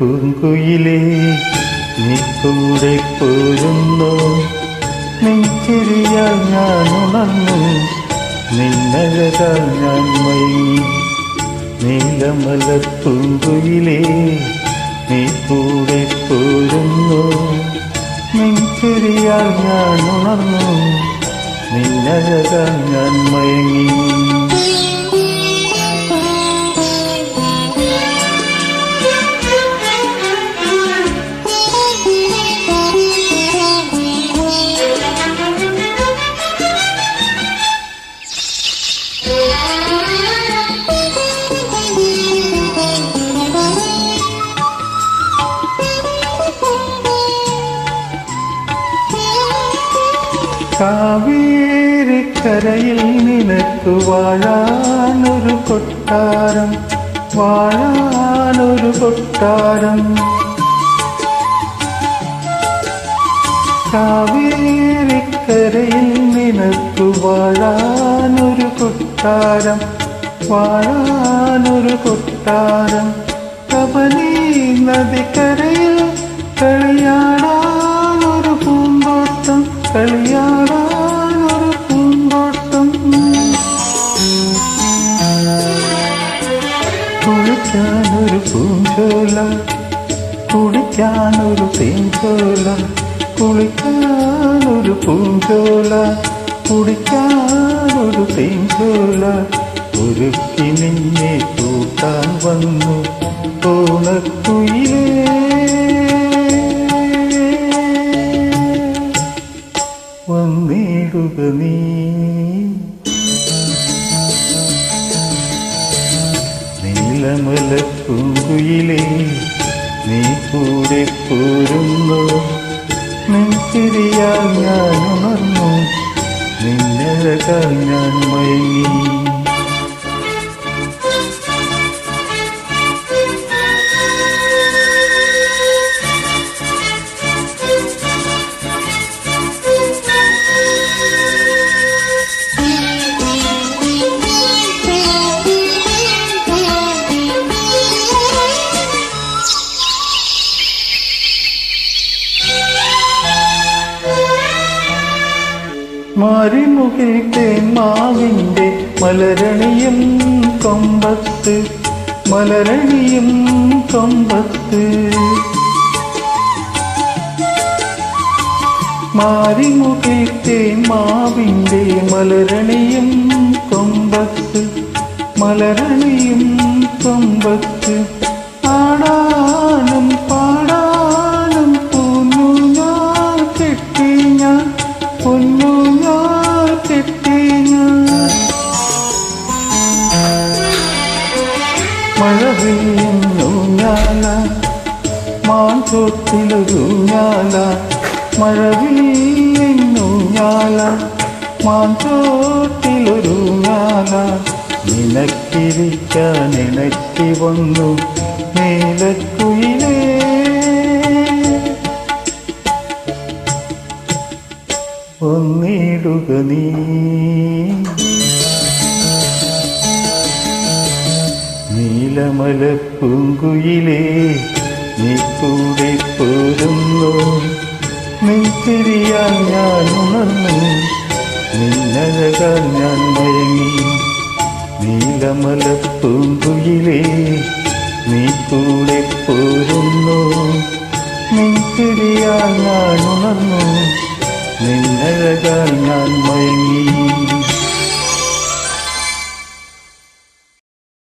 പൂങ്കുയിലേ നീ കൂടെ പോരുന്നു. നെഞ്ചിരിയാൽ ഞാൻ ഉണർന്നു. നിന്നഴകാൽ ഞാൻ മയങ്ങി. നീലമലക്കുങ്കുയിലേ നീ കൂടെ പോരുന്നു. നെഞ്ചിരിയാൽ ഞാൻ ഉണർന്നു. നിന്നഴകാൽ ഞാൻ മയങ്ങി. കാവേരിക്കരയിൽ നിനക്ക് വാഴാനൊരു കൊട്ടാരം വാഴാനൊരു കൊട്ടാരം. കാവേരിക്കരയിൽ നിനക്ക് വാഴാനൊരു കൊട്ടാരം വാഴാനൊരു കൊട്ടാരം. കബനി നദിക്കരയിൽ കളിയാടാനൊരു കുളിക്കാനൊരു പൂഞ്ചോല കുടിക്കാനൊരു ഒരു കുളിക്കാനൊരു പൂഞ്ചോല കുടിക്കാനൊരു തേഞ്ചോല ഒരുക്കി നിന്നെ കൂട്ടാൻ വന്നു ഓണക്കുയിലേ നീലമല പൂങ്കുയിലേ നീ കൂടെ പോരുന്നു. നെഞ്ചിരിയാൽ ഞാൻ ഉണർന്നു. നിന്നെ ഞാൻ മയങ്ങി. മാറിമുകിൽ മാവിന്റെ മലരണിയും കൊമ്പത്ത് മലരണിയും കൊമ്പത്ത്. മാറിമുകിൽ മാവിന്റെ മലരണിയും കൊമ്പത്ത് മലരണിയും കൊമ്പത്ത്. ആടാനും മാഞ്ചോട്ടിലൊരു ഞാല മഴ പെയ്യുന്നു ഞാല മാഞ്ചോട്ടിലൊരു ഞാല നിനക്കിരിക്കാൻ ഇണക്കി വന്നു നീലക്കുയിലേ ഒന്നിടുക നീ. നീലമല പൂങ്കുയിലേ നീ കൂടി പോരുന്നു നിൻതിരിയാൻ ഞാൻ ഉണർന്നു. നിന്നഴകാൻ ഞാൻ മയങ്ങി. നീലമല പൂങ്കുയിലേ നീ കൂടെ പോരുന്നു നിൻതിരിയാൻ ഞാൻ ഉണർന്നു. നിന്നഴകാൻ ഞാൻ മയങ്ങി.